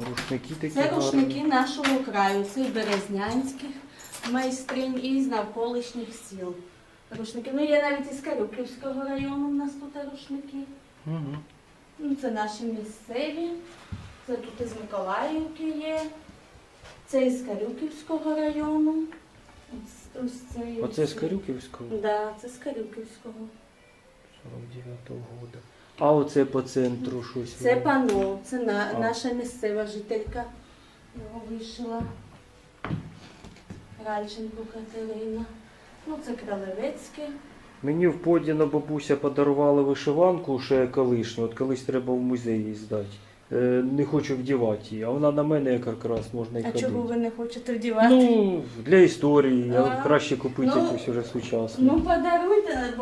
Рушники такі Це гарні. рушники нашого краю, це березнянських майстринь і з навколишніх сіл. Рушники. Ну, є навіть із Карюківського району у нас тут рушники. Угу. Ну, це наші місцеві. Це тут із Миколаївки є. Це із Карюківського району. Ось, ось цей Оце з. Карюківського Да, це з Карюківського. 49-го года. А оце по центру щось. Це воно. пано, це на, А. наша місцева жителька його вишила. Ральченко Катерина. Ну, це Кралевецьке. Мені в Подіно бабуся подарувала вишиванку ще колишню, от колись треба в музей її здати. Е, не хочу вдівати її, а вона на мене якраз можна і А ходити. чого ви не хочете вдівати? Ну, для історії, А, а краще купити ну, якусь уже сучасну. Ну, подаруйте, бо